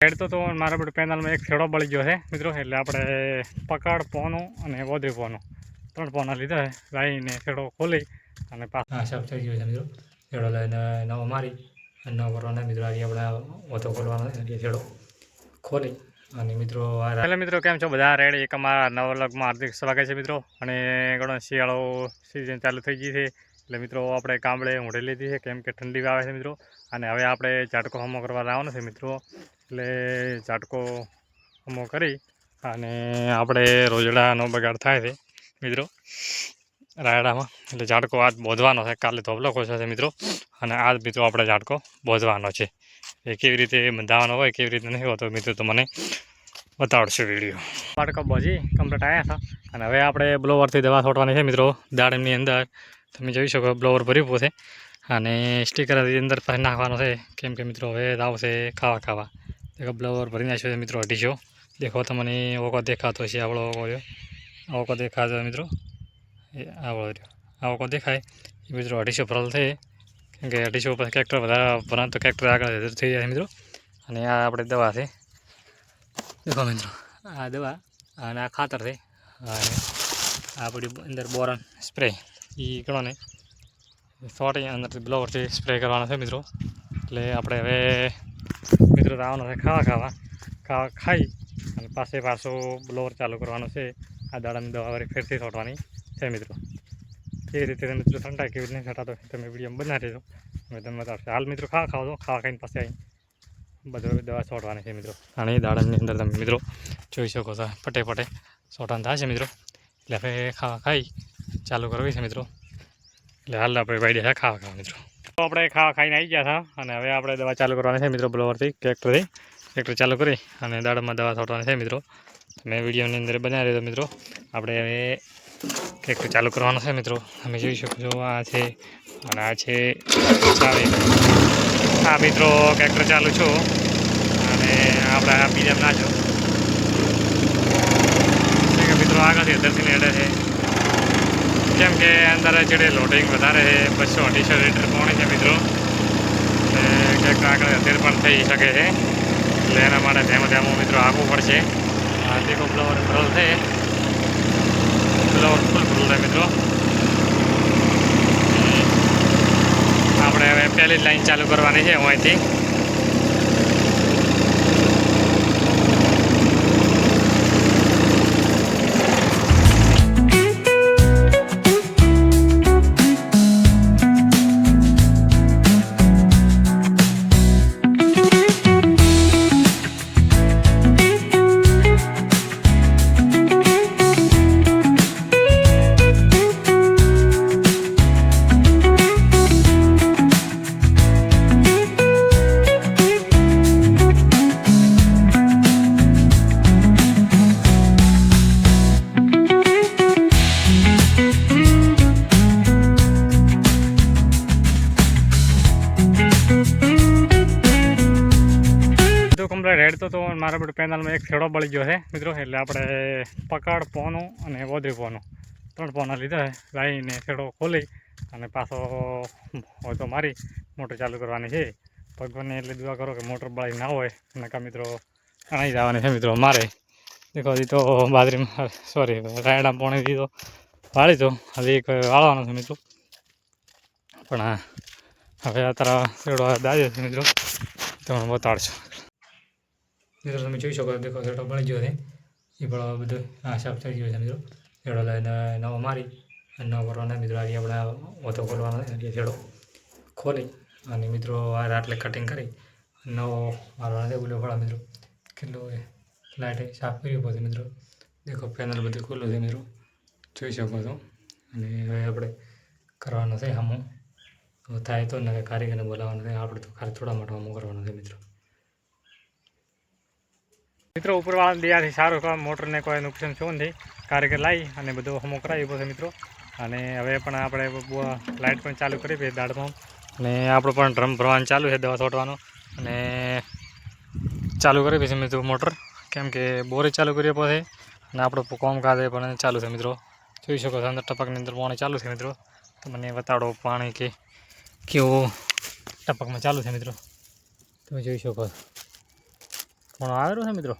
હેડ તો મારા બધું પેનલમાં એક છેડો બળી ગયો છે મિત્રો. એટલે આપણે પકડ પોનો અને વોદરી પોનું. ત્રણ પોના લીધા છે. લાવીને છેડો ખોલી અને પાછા સાફ થઈ ગયો છે મિત્રો. છેડો લઈને નવો મારી અને નવો કરવાનો મિત્રો આજે આપણે ઓછો ખોલવાનો છેડો ખોલી અને મિત્રો એટલે મિત્રો. કેમ છો? બધા રેડી એક અમારા નવલગમાં હાર્દિક સ્વાગત છે મિત્રો. અને ઘણો શિયાળો સિઝન ચાલુ થઈ ગઈ છે. એટલે મિત્રો આપણે કામળે ઊંઢી લીધી છે કેમ કે ઠંડી આવે છે મિત્રો. અને હવે આપણે ઝાટકો હમો કરવા લાવવાનો છે મિત્રો. એટલે ઝાટકો અમો કરી અને આપણે રોજડાનો બગાડ થાય છે, મિત્રો. રાયડામાં. એટલે ઝાટકો આજ બોધવાનો છે. કાલે ધોબલો ખોશે છે, મિત્રો. અને આજ, મિત્રો, આપણે ઝાટકો બોધવાનો છે. એ કેવી રીતે બંધાવાનો હોય, કેવી રીતે નહીં હોતો મિત્રો તો મને બતાવડશે વીડિયો બાળકો બોજી કમ્પ્લીટ આવ્યા હતા અને હવે આપણે બ્લોવરથી દવા છોટવાની છે, મિત્રો. દાડમની અંદર. તમે જોઈ શકો બ્લોવર ભર્યું છે. અને સ્ટીકર અંદર પાસે નાખવાનો છે. કેમ કે, મિત્રો, હવે આવશે ખાવા ખાવા. બ્લોવર ભરી નાખ્યો છે મિત્રો અઢીસો દેખો તમને ઓકો દેખાતો છે આવડો ઓકો રહ્યો. આ દેખાતો મિત્રો. એ આવડો રહ્યો. આ ઓકો દેખાય. એ મિત્રો અઢીસો ભરલ થઈ કેમ કે અઢીસો પછી કેક્ટર વધારે ભરાય તો કેક્ટર આગળ થઈ જાય મિત્રો. અને આ આપણે દવા છે. દેખો મિત્રો, આ દવા અને આ ખાતર છે. અને આપણી અંદર બોરન સ્પ્રે એ ગણો ને. સોટી અંદરથી બ્લોવરથી સ્પ્રે કરવાનો છે મિત્રો. એટલે આપણે હવે મિત્રો તો આવવાનો છે ખાવા ખાવા ખાવા ખાઈ અને પાસે પાછો બ્લોવર ચાલુ કરવાનો છે. આ દાડાની દવા વારી ફેરથી છોટવાની છે મિત્રો. એ રીતે તમે મિત્રો ઠંડા કેવી રીતે છટાતો તમે વીડિયો બનાવી દેજો. અમે તમને બતાવશે. હાલ મિત્રો ખાવા ખાવા દો, ખાવા ખાઈને પાસે આવીને બધું દવા છોટવાની છે મિત્રો. અને એ દાડમની અંદર તમે મિત્રો જોઈ શકો છો પટે પટે છોટાણ થાય છે મિત્રો. એટલે આપણે ખાવા ખાઈ ચાલુ કરવી છે મિત્રો. એટલે હાલ આપણે વાઈડિયા ખાવા ખાવા મિત્રો. આપણે ખાવા ખાઈને આવી ગયા હતા અને હવે આપણે દવા ચાલુ કરવાની છે મિત્રો બ્લોવરથી, ટ્રેક્ટરથી. ટ્રેક્ટર ચાલુ કરી અને દાડમાં દવા છોડવાની છે મિત્રો. મેં વિડીયોની અંદર બનાવી રહ્યો મિત્રો. આપણે હવે ટ્રેક્ટર ચાલુ કરવાનો છે મિત્રો. તમે જોઈ શકો છો, આ છે અને આ છે ચાવી. આ મિત્રો, ટ્રેક્ટર ચાલુ છું. અને આપણે બીજા ના છો મિત્રો આગળથી અંદરથી હેડે છે. કેમ કે અંદર ચડે લોડિંગ વધારે છે, બસો અઢીસો લીટર પાણી છે મિત્રો. એટલે ક્યાંક આગળ અત્યારે પણ થઈ શકે છે. એટલે એના માટે ધ્યાન ધ્યાન મિત્રો આવવું પડશે. આ દેખો ફ્લાવર ભરલ છે. ફ્લાવર ફૂલ ભરલ છે મિત્રો. આપણે હવે પહેલી લાઈન ચાલુ કરવાની છે અહીંથી. કમ્પ્લીટ તો મારા બધું પેનલમાં એક છેડો બળી ગયો છે, મિત્રો. એટલે આપણે પકડ પોનું અને વોદરી પોનું. ત્રણ પોના લીધા છે. લાવીને છેડો ખોલી અને પાછો હોય તો મારી. મોટર ચાલુ કરવાની છે. ભગવાનને એટલે દુઆ કરો કે મોટર બળી ના હોય. નકા મિત્રો અણાઈ જવાની છે મિત્રો મારે. દેખો, હજી તો બાજરી સોરી રાયડા પોણી દીધો. વાળી તો, હજી એક વાળવાનો છે મિત્રો. પણ હવે અત્યારે છેડો દાજે છે મિત્રો. તમને બતાડજો મિત્રો તમે જોઈ શકો દેખો છેડો બળી ગયો છે. એ પણ બધું હા સાફ થઈ ગયો છે મિત્રો. છેડો લઈને નવો મારી અને નવો કરવાનો મિત્રો. આજે આપણે ઓછો ખોલવાનો છે. છેડો ખોલી અને મિત્રો આ રાટલે કટિંગ કરી નવો મારવાનો છે બોલો ફળા મિત્રો. કેટલું લાઇટ સાફ કરી બધું મિત્રો. દેખો પેનલ બધું ખુલ્લું છે મિત્રો. જોઈ શકો છો. અને હવે આપણે કરવાનો છે હમું. થાય તો ને કારીગરને બોલાવવાનો છે. આપણે તો ખાલી થોડા માટે હમું કરવાનો છે મિત્રો. મિત્રો, ઉપરવાળાને દયાથી સારું કામ, મોટરને કોઈ નુકસાન થયું નથી. કારીગર લાવી અને બધું હમો કરાવી છે મિત્રો. અને હવે પણ આપણે લાઇટ પણ ચાલુ કરી છે દાડમાં. અને આપણો પણ ડ્રમ ભરવાનું ચાલુ છે દવા છોટવાનું અને ચાલુ કરી છે મિત્રો મોટર. કેમ કે બોરે ચાલુ કરીએ પછી. અને આપણો કોમ કાજે પણ ચાલુ છે મિત્રો. જોઈ શકો છો અંદર ટપકની અંદર પાણી ચાલુ છે મિત્રો. તમને બતાડો પાણી કે કેવું ટપકમાં ચાલુ છે મિત્રો. તમે જોઈ શકો છો. પણ આવેલું છે મિત્રો?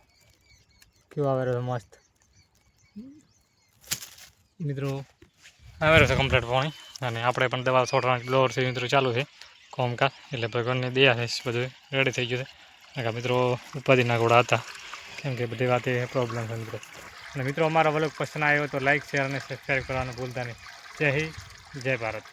કેવો આવે છે મસ્ત મિત્રો આવેલો છે કમ્પ્લીટ પાણી અને આપણે પણ દવા છોડવાની બ્લોઅર છે મિત્રો ચાલુ છે કોમકા એટલે ભગવાનની દયા છે બધું રેડી થઈ ગયું છે કારણ મિત્રો ઉપાધિના ઘોડા હતા કેમ કે બધી વાતે પ્રોબ્લેમ છે મિત્રો અને મિત્રો અમારો વલગ પસંદ આવ્યો તો લાઇક શેર અને સબસ્ક્રાઈબ કરવાનું ભૂલતા નહીં જય હિન્દ જય ભારત